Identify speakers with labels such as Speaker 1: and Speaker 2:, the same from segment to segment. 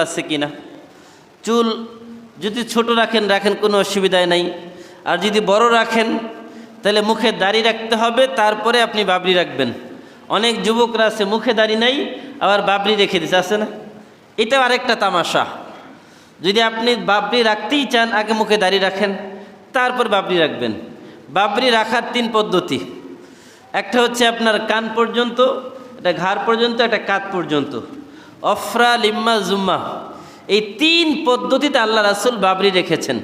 Speaker 1: আছে কি না চুল যদি ছোট রাখেন রাখেন কোনো অসুবিধায় নাই। আর যদি বড় রাখেন, তাহলে মুখে দাড়ি রাখতে হবে, তারপরে আপনি বাবরি রাখবেন। অনেক যুবকরা আছে, মুখে দাড়ি নাই, আবার বাবরি রেখে দিচ্ছে আছে না? এটাও আরেকটা তামাশা। যদি আপনি বাবরি রাখতেই চান, আগে মুখে দাড়ি রাখেন, তারপর বাবরি রাখবেন। বাবরি রাখার তিন পদ্ধতি। একটা হচ্ছে আপনার কান পর্যন্ত, একটা ঘাড় পর্যন্ত, একটা কাত পর্যন্ত। অফরা লিম্মা জুম্মা। এই তিন পদ্ধতিতে আল্লাহ রাসুল বাবরি রেখেছেন।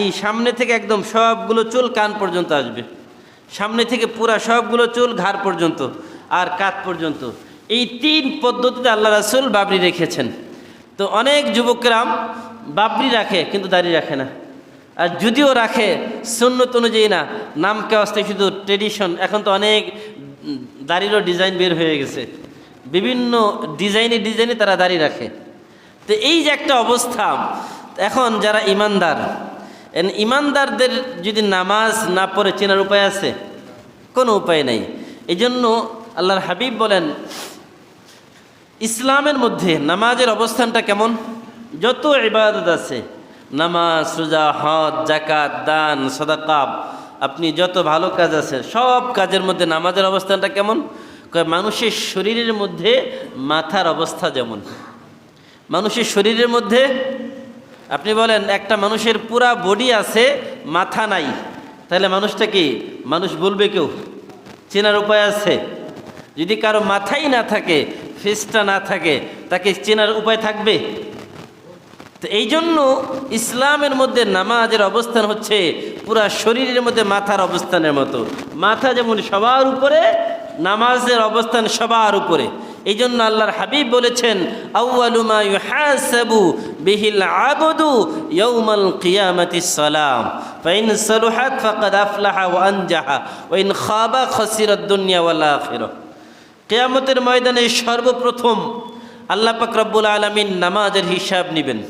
Speaker 1: এই সামনে থেকে একদম সবগুলো চুল কান পর্যন্ত আসবে। সামনে থেকে পুরা সবগুলো চুল ঘাড় পর্যন্ত আর কাত পর্যন্ত। এই তিন পদ্ধতিতে আল্লাহ রাসুল বাবরি রেখেছেন। তো অনেক যুবকরাম বাবরি রাখে, কিন্তু দাড়ি রাখে না। আর যদিও রাখে, সুন্নত অনুযায়ী না। নামকে আসতে শুধু ট্রেডিশন এখন তো অনেক দাড়িরও ডিজাইন বের হয়ে গেছে। বিভিন্ন ডিজাইনে ডিজাইনে তারা দাড়ি রাখে। তো এই যে একটা অবস্থা, এখন যারা ইমানদার ইমানদারদের যদি নামাজ না পড়ে চেনার উপায় আছে? কোনো উপায় নেই। এই জন্য আল্লাহর হাবিব বলেন, ইসলামের মধ্যে নামাজের অবস্থানটা কেমন? যত ইবাদত আছে, নামাজ, রোজা, হজ জাকাত দান সদাকাব আপনি যত ভালো কাজ আছে, সব কাজের মধ্যে নামাজের অবস্থানটা কেমন? মানুষের শরীরের মধ্যে মাথার অবস্থা যেমন। মানুষের শরীরের মধ্যে, আপনি বলেন, একটা মানুষের পুরা বডি আছে, মাথা নাই। তাহলে মানুষটা কি? মানুষ বলবে কেউ? চেনার উপায় আছে? যদি কারও মাথাই না থাকে ফেসটা না থাকে, তাকে চেনার উপায় থাকবে? তো এই জন্য ইসলামের মধ্যে নামাজের অবস্থান হচ্ছে পুরা শরীরের মধ্যে মাথার অবস্থানের মতো। মাথা যেমন সবার উপরে নামাজের অবস্থান সবার উপরে। এই জন্য আল্লাহর হাবিব বলেছেন খাবা খাসিরাদ দুনিয়া ওয়াল আখিরাহ। কিয়ামতের ময়দানে সর্বপ্রথম আল্লাহ রব্বুল আলামিন নামাজের হিসাব নেবেন।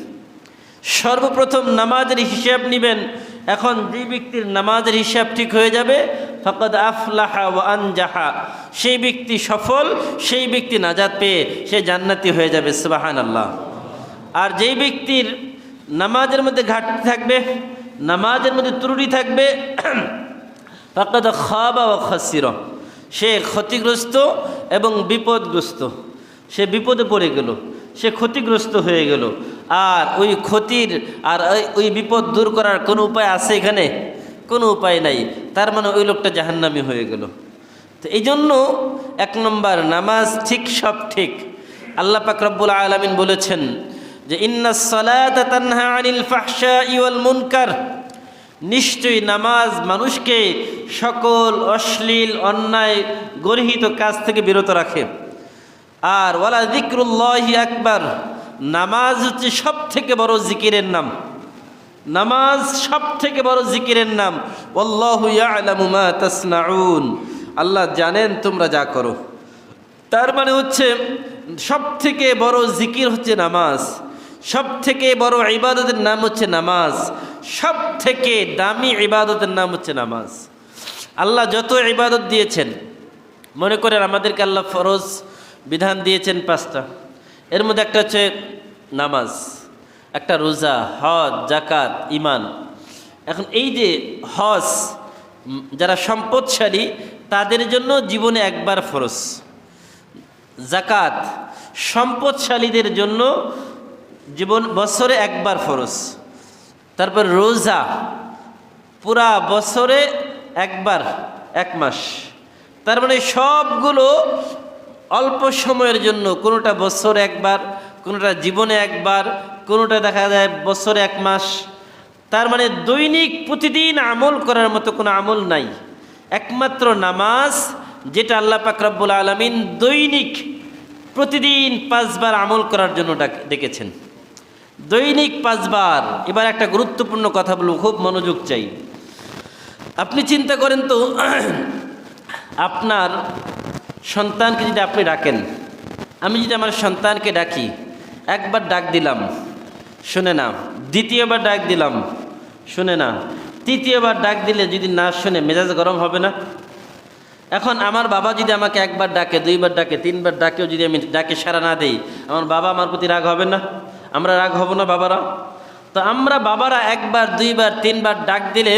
Speaker 1: সর্বপ্রথম নামাজের হিসাব নেবেন। এখন যে ব্যক্তির নামাজের হিসাব ঠিক হয়ে যাবে ফকদ আফলাহা ও আনজাহা। সেই ব্যক্তি সফল, সেই ব্যক্তি নাজাত পেয়ে সে জান্নাতি হয়ে যাবে সুবাহান আল্লাহ আর যেই ব্যক্তির নামাজের মধ্যে ঘাটতি থাকবে, নামাজের মধ্যে ত্রুটি থাকবে, ফকদ খাবা ও খাসির। সে ক্ষতিগ্রস্ত এবং বিপদগ্রস্ত। সে বিপদে পড়ে গেল, সে ক্ষতিগ্রস্ত হয়ে গেল। আর ওই ক্ষতির আর ওই- ওই বিপদ দূর করার কোনো উপায় আছে এখানে? কোনো উপায় নাই। তার মানে ওই লোকটা জাহান্নামি হয়ে গেল। তো এই জন্য এক নম্বর, নামাজ ঠিক, সব ঠিক। আল্লাহ পাক রব্বুল আলমিন বলেছেন যে মুনকার। নিশ্চয়ই নামাজ মানুষকে সকল অশ্লীল, অন্যায়, গর্হিত কাজ থেকে বিরত রাখে। আর, ওয়ালা জিক্রুল্লাহি আকবার। নামাজ হচ্ছে সব থেকে বড় জিকিরের নাম। নামাজ সব থেকে বড় জিকিরের নাম মা তাসনাউন। আল্লাহ জানেন তোমরা যা করো। তার মানে হচ্ছে সব থেকে বড় জিকির হচ্ছে নামাজ সব থেকে বড় ইবাদতের নাম হচ্ছে নামাজ সব থেকে দামি ইবাদতের নাম হচ্ছে নামাজ। আল্লাহ যত ইবাদত দিয়েছেন, মনে করেন আমাদেরকে আল্লাহ ফরজ বিধান দিয়েছেন পাঁচটা। এর মধ্যে একটা হচ্ছে নামাজ। একটা রোজা, হজ জাকাত ইমান এখন এই যে হজ যারা সম্পদশালী, তাদের জন্য জীবনে একবার ফরজ। জাকাত সম্পদশালীদের জন্য জীবন বছরে একবার ফরজ। তারপর রোজা, পুরা বছরে একবার, এক মাস। তার মানে সবগুলো অল্প সময়ের জন্য, কোনোটা বছরে একবার কোনোটা জীবনে একবার, কোনোটা দেখা যায় বছরে এক মাস। তার মানে দৈনিক প্রতিদিন আমল করার মতো কোনো আমল নাই। একমাত্র নামাজ যেটা আল্লাহ পাক রব্বুল আলমিন দৈনিক প্রতিদিন পাঁচবার আমল করার জন্য ডাক- ডেকেছেন। দৈনিক পাঁচবার। এবার একটা গুরুত্বপূর্ণ কথা বলব, খুব মনোযোগ চাই। আপনি চিন্তা করেন তো, আপনার সন্তানকে যদি আপনি ডাকেন, আমি যদি আমার সন্তানকে ডাকি একবার ডাক দিলাম, শুনে না। দ্বিতীয়বার ডাক দিলাম, শুনে না। তৃতীয়বার ডাক দিলে যদি না শুনে, মেজাজ গরম হবে না? এখন আমার বাবা যদি আমাকে একবার ডাকে, দুইবার ডাকে, তিনবার ডাকেও যদি আমি ডাকে সারা না দিই, আমার বাবা আমার প্রতি রাগ হবে না? আমরা রাগ হব না বাবারা? তো আমরা বাবারা একবার, দুইবার, তিনবার ডাক দিলে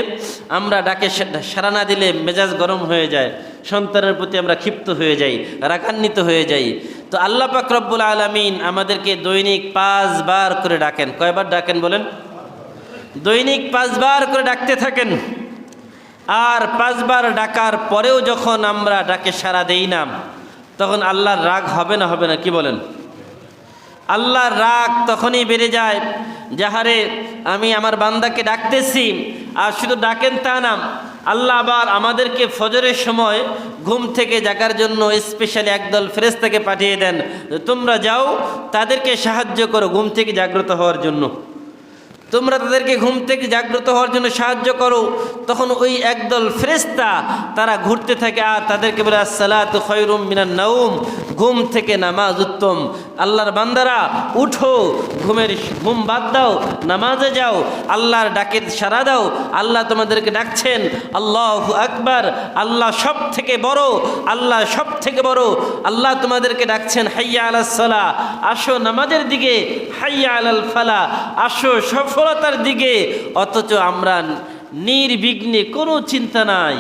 Speaker 1: আমরা ডাকে সারা না দিলে মেজাজ গরম হয়ে যায়। সন্তানের প্রতি আমরা ক্ষিপ্ত হয়ে যাই, রাগান্বিত হয়ে যাই। তো আল্লাহ পাক রব্বুল আলমিন আমাদেরকে দৈনিক পাঁচবার করে ডাকেন। কয়বার ডাকেন বলেন? দৈনিক পাঁচবার করে ডাকতে থাকেন। আর পাঁচবার ডাকার পরেও যখন আমরা ডাকে সাড়া দেই না, তখন আল্লাহর রাগ হবে না হবে না, কি বলেন? আল্লাহর রাগ তখনই বেড়ে যায়, যাহারে আমি আমার বান্দাকে ডাকতেছি, আর শুধু ডাকেন তা না আল্লাহ আবার আমাদেরকে ফজরের সময় ঘুম থেকে জাগার জন্য স্পেশালি একদল ফেরেস্তাকে পাঠিয়ে দেন। তোমরা যাও, তাদেরকে সাহায্য করো ঘুম থেকে জাগ্রত হওয়ার জন্য। তোমরা তাদেরকে ঘুম থেকে জাগ্রত হওয়ার জন্য সাহায্য করো। তখন ওই একদল ফেরেস্তা তারা ঘুরতে থাকে আর তাদেরকে বলে, আসসালাত মিনান নাউম ঘুম থেকে নামাজ উত্তম। আল্লাহর বান্দারা, উঠো, ঘুমের ঘুম বাদ দাও, নামাজে যাও, আল্লাহর ডাকে সারা দাও, আল্লাহ তোমাদেরকে ডাকছেন, আল্লাহ আকবার, আল্লাহ সব থেকে বড়, আল্লাহ সব থেকে বড়, আল্লাহ তোমাদেরকে ডাকছেন, হাইয়া আলাস সালা আসো নামাজের দিকে, হাইয়া আলাল ফালা আসো সফলতার দিকে, অথচ আমরা নির্বিঘ্নে কোনো চিন্তা নাই।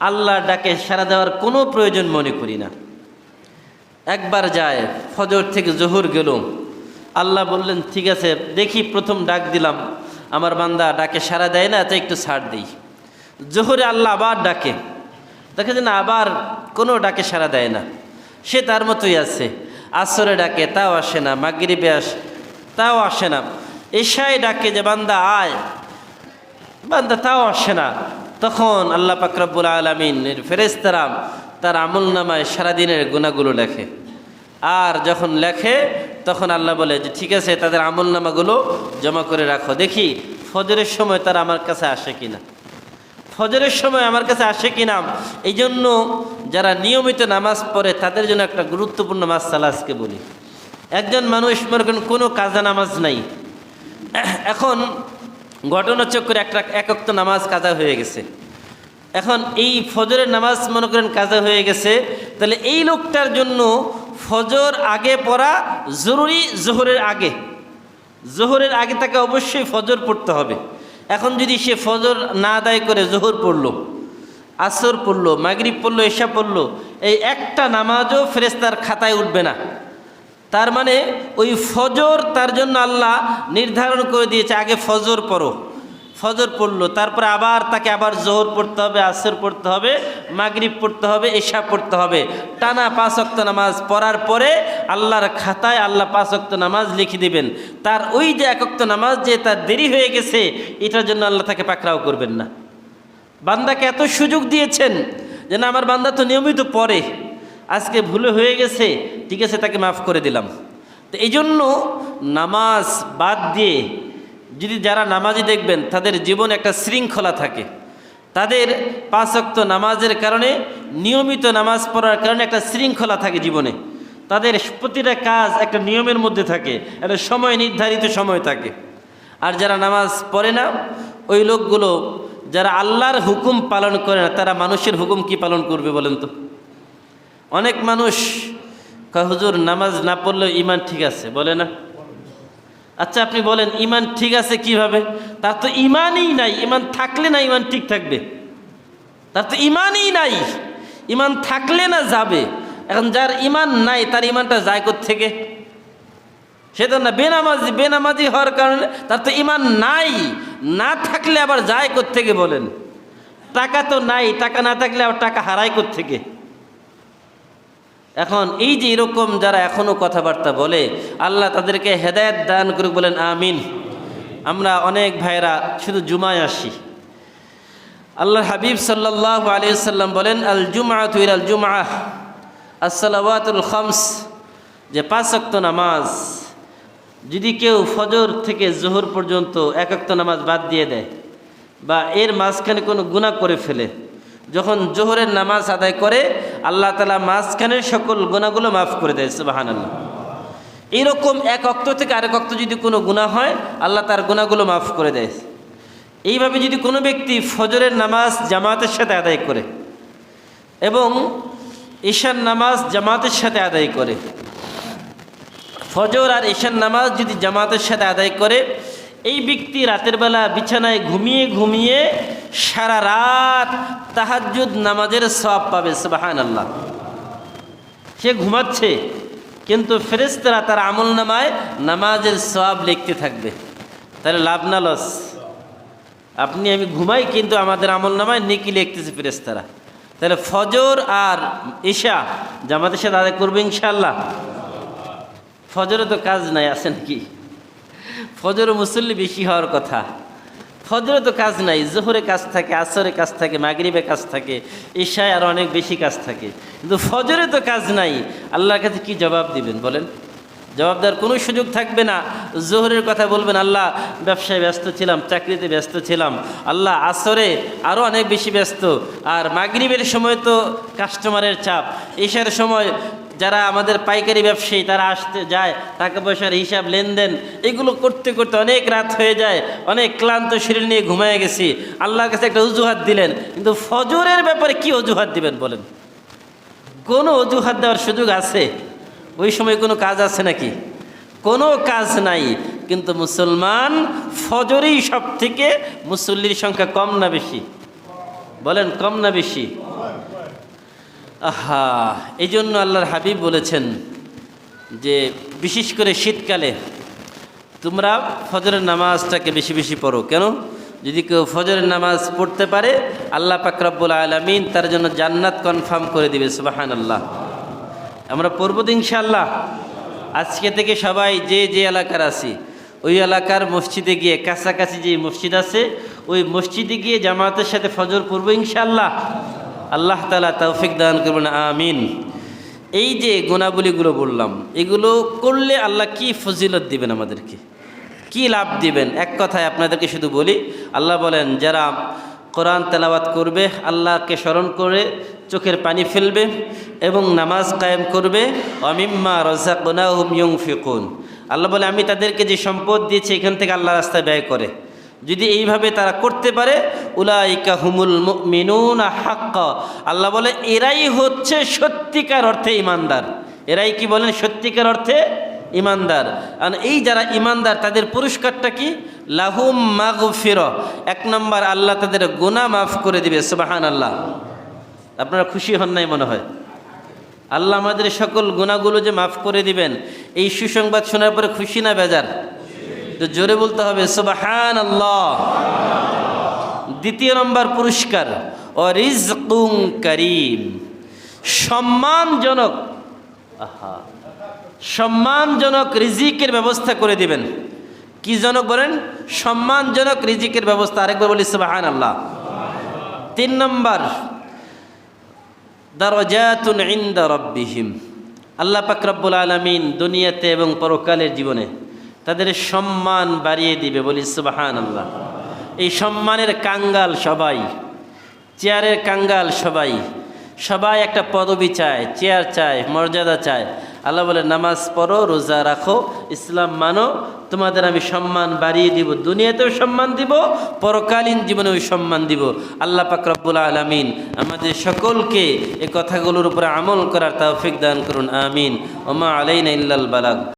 Speaker 1: আল্লাহ ডাকে সারা দেওয়ার কোনো প্রয়োজন মনে করি না। একবার যায়, ফজর থেকে জোহর গেল। আল্লাহ বললেন, ঠিক আছে, দেখি প্রথম ডাক দিলাম। আমার বান্দা ডাকে সারা দেয় না তো একটু ছাড় দিই। জোহরে আল্লাহ আবার ডাকে। দেখে যে না আবার কোনো ডাকে সারা দেয় না। সে তার মতোই আছে। আসরে ডাকে, তাও আসে না। মাগরিবে আসে, তাও আসে না। এশায় ডাকে যে, বান্দা, আয়। বান্দা তাও আসে না। তখন আল্লাহ পাকরাবুল আলমিনের ফেরেস্তারা তার আমল নামায় সারাদিনের গুণাগুলো লেখে। আর যখন লেখে, তখন আল্লাহ বলে যে, ঠিক আছে, তাদের আমল নামাগুলো জমা করে রাখো। দেখি, ফজরের সময় তারা আমার কাছে আসে কিনা? ফজরের সময় আমার কাছে আসে কিনা? এই জন্য যারা নিয়মিত নামাজ পড়ে, তাদের জন্য একটা গুরুত্বপূর্ণ মাসালা আজকে বলি। একজন মানুষ মনে কোনো কাজা নামাজ নাই। এখন ঘটনাচক্রে একটা একক্ত নামাজ কাজা হয়ে গেছে। এখন এই ফজরের নামাজ মনে করেন কাজা হয়ে গেছে, তাহলে এই লোকটার জন্য ফজর আগে পড়া জরুরি জোহরের আগে। জোহরের আগে তাকে অবশ্যই ফজর পড়তে হবে। এখন যদি সে ফজর না আদায় করে, জোহর পড়ল, আসর পড়ল, মাগরিব পড়ল এসা পড়ল, এই একটা নামাজও ফেরেস্তার খাতায় উঠবে না। তার মানে ওই ফজর তার জন্য আল্লাহ নির্ধারণ করে দিয়েছে, আগে ফজর পড়ো। ফজর পড়ল, তারপরে আবার তাকে আবার জোহর পড়তে হবে, আসর পড়তে হবে, মাগরিব পড়তে হবে, এশা পড়তে হবে। টানা পাঁচ অক্ত নামাজ পড়ার পরে আল্লাহর খাতায় আল্লাহ পাঁচ অক্ত নামাজ লিখে দিবেন। তার ওই যে একক্ত নামাজ যে তার দেরি হয়ে গেছে, এটার জন্য আল্লাহ তাকে পাকড়াও করবেন না। বান্দাকে এত সুযোগ দিয়েছেন যে না, আমার বান্দা তো নিয়মিত পড়ে। আজকে ভুলে হয়ে গেছে, ঠিক আছে, তাকে মাফ করে দিলাম। তো এই জন্য নামাজ বাদ দিয়ে যদি যারা নামাজি দেখবেন, তাদের জীবনে একটা শৃঙ্খলা থাকে। তাদের পাঁচক্ত নামাজের কারণে, নিয়মিত নামাজ পড়ার কারণে একটা শৃঙ্খলা থাকে জীবনে। তাদের প্রতিটা কাজ একটা নিয়মের মধ্যে থাকে, একটা সময় নির্ধারিত সময় থাকে। আর যারা নামাজ পড়ে না, ওই লোকগুলো যারা আল্লাহর হুকুম পালন করে না, তারা মানুষের হুকুম কি পালন করবে বলেন তো? অনেক মানুষ হুজুর, নামাজ না পড়লেও ইমান ঠিক আছে? বলে না। আচ্ছা আপনি বলেন ইমান ঠিক আছে কীভাবে? তার তো ইমানই নাই। ইমান থাকলে না ইমান ঠিক থাকবে? তার তো ইমানই নাই। ইমান থাকলে না যাবে? এখন যার ইমান নাই, তার ইমানটা যায় থেকে সে তো না, বেনামাজি বেনামাজি হওয়ার কারণে তার তো ইমান নাই। না থাকলে আবার যায় থেকে বলেন? টাকা তো নাই, টাকা না থাকলে আবার টাকা হারায় থেকে এখন এই যে এরকম যারা এখনও কথাবার্তা বলে, আল্লাহ তাদেরকে হেদায়ত দান করে বলেন, আমিন। আমরা অনেক ভাইরা শুধু জুমায় আসি। আল্লাহ হাবিব সাল্লাহ আলিয়াল্লাম বলেন আল জুমা তুই আল জুমা আসসালাওয়াতুল খামস যে পাঁচক্ত নামাজ, যদি কেউ ফজর থেকে জোহর পর্যন্ত একাক্ত নামাজ বাদ দিয়ে দেয়, বা এর মাঝখানে কোনো গুণা করে ফেলে যখন জোহরের নামাজ আদায় করে, আল্লাহ তালা মাঝখানের সকল গুণাগুলো মাফ করে দেয় সুবাহান আল্লাহ এইরকম এক অক্ত থেকে আরেক অক্ত যদি কোনো গুণা হয়, আল্লাহ তার গুণাগুলো মাফ করে দেয়। এইভাবে যদি কোনো ব্যক্তি ফজরের নামাজ জামাতের সাথে আদায় করে এবং ঈশান নামাজ জামাতের সাথে আদায় করে, ফজর আর ঈশান নামাজ যদি জামাতের সাথে আদায় করে এই ব্যক্তি রাতের বেলা বিছানায় ঘুমিয়ে ঘুমিয়ে সারা রাত তাহাজ্জুদ নামাজের সব পাবে সুবাহান আল্লাহ সে ঘুমাচ্ছে, কিন্তু ফেরেস্তারা তার আমল নামায় নামাজের সব লিখতে থাকবে। তাহলে লাভ না লস। আপনি আমি ঘুমাই, কিন্তু আমাদের আমল নামায় নেকি লিখতেছে ফেরেস্তারা তাহলে ফজর আর ঈশা জামাতের সাথে আদায় করবে ইনশাল্লাহ ফজরে তো কাজ নাই, আছে নাকি? ফজরে মুসল্লি বেশি হওয়ার কথা। ফজরে তো কাজ নাই, জোহরে কাজ থাকে, আসরে কাজ থাকে, মাগরিবে কাজ থাকে ঈশায় আরও অনেক বেশি কাজ থাকে। কিন্তু ফজরে তো কাজ নাই, আল্লাহর কাছে কি জবাব দিবেন বলেন? জবাব দেওয়ার কোনো সুযোগ থাকবে না। জোহরের কথা বলবেন, আল্লাহ ব্যবসায় ব্যস্ত ছিলাম, চাকরিতে ব্যস্ত ছিলাম, আল্লাহ আসরে আরও অনেক বেশি ব্যস্ত। আর মাগরিবের সময় তো কাস্টমারের চাপ ঈশার সময় যারা আমাদের পাইকারি ব্যবসায়ী, তারা আসতে যায়, টাকা পয়সার হিসাব লেনদেন, এগুলো করতে করতে অনেক রাত হয়ে যায়, অনেক ক্লান্ত শরীর নিয়ে ঘুমায় গেছি। আল্লাহর কাছে একটা অজুহাত দিলেন, কিন্তু ফজরের ব্যাপারে কি অজুহাত দিবেন বলেন? কোনো অজুহাত দেওয়ার সুযোগ আছে? ওই সময় কোনো কাজ আছে নাকি? কোনো কাজ নাই, কিন্তু মুসলমান ফজরেই সব থেকে মুসল্লির সংখ্যা কম না বেশি? বলেন কম না বেশি? আহা এই জন্য আল্লাহর হাবিব বলেছেন যে, বিশেষ করে শীতকালে তোমরা ফজরের নামাজটাকে বেশি বেশি পড়ো। কেন? যদি কেউ ফজরের নামাজ পড়তে পারে, আল্লাহ পাকরাবুল আলমিন তার জন্য জান্নাত কনফার্ম করে দিবে সুবাহান আল্লাহ আমরা পড়ব ইনশাআল্লাহ। আজকে থেকে সবাই যে যে এলাকার আছি, ওই এলাকার মসজিদে গিয়ে, কাছাকাছি যে মসজিদ আছে, ওই মসজিদে গিয়ে জামাতের সাথে ফজর পড়ব ইনশাআল্লাহ। আল্লাহ তালা তৌফিক দান করবেন, আমিন। এই যে গুণাবলীগুলো বললাম, এগুলো করলে আল্লাহ কি ফজিলত দিবেন আমাদেরকে? কি লাভ দিবেন? এক কথায় আপনাদেরকে শুধু বলি, আল্লাহ বলেন, যারা কোরআন তেলাওয়াত করবে, আল্লাহকে স্মরণ করে চোখের পানি ফেলবে এবং নামাজ কায়েম করবে অমিম্মা রজাকুনা হুম ইয়ং ফিকুন আল্লাহ বলে, আমি তাদেরকে যে সম্পদ দিয়েছি, এখান থেকে আল্লাহ রাস্তায় ব্যয় করে। যদি এইভাবে তারা করতে পারে, উলাইকা হুমুল মিনুন হাক্কা। আল্লাহ বলে, এরাই হচ্ছে সত্যিকার অর্থে ইমানদার। এরাই কি বলেন? সত্যিকার অর্থে ইমানদার। আর এই যারা ইমানদার, তাদের পুরস্কারটা কি? লাহুম মাগফির। এক নম্বর, আল্লাহ তাদের গুনাহ মাফ করে দিবে সুবাহান আল্লাহ আপনারা খুশি হন নাই মনে হয়? আল্লাহ আমাদের সকল গুণাগুলো যে মাফ করে দিবেন, এই সুসংবাদ শোনার পরে খুশি না বেজার? তো জোরে বলতে হবে সুবাহান আল্লাহ দ্বিতীয় নম্বর পুরস্কার, ও রিজকুং করিম। সম্মানজনক সম্মানজনক রিজিকের ব্যবস্থা করে দিবেন। কি জনক বলেন? সম্মানজনক রিজিকের ব্যবস্থা, আরেকবার বলি সুবাহান আল্লাহ তিন নম্বর, দারজাতুন ইন্দা রব্বিহিম। আল্লাহ পাক আলমিন দুনিয়াতে এবং পরকালের জীবনে তাদের সম্মান বাড়িয়ে দিবে, বলি সুবাহান আল্লাহ এই সম্মানের কাঙ্গাল সবাই, চেয়ারের কাঙ্গাল সবাই সবাই একটা পদবি চায়, চেয়ার চায়, মর্যাদা চায়। আল্লাহ বলে, নামাজ পড়ো, রোজা রাখো, ইসলাম মানো, তোমাদের আমি সম্মান বাড়িয়ে দিব, দুনিয়াতেও সম্মান দিব, পরকালীন জীবনেও সম্মান দিব। আল্লাহ পাক রব্বুল আলমিন আমাদের সকলকে এই কথাগুলোর উপরে আমল করার তৌফিক দান করুন, আমিন। ওমা আলাইনা ইল্লাল বালাগ।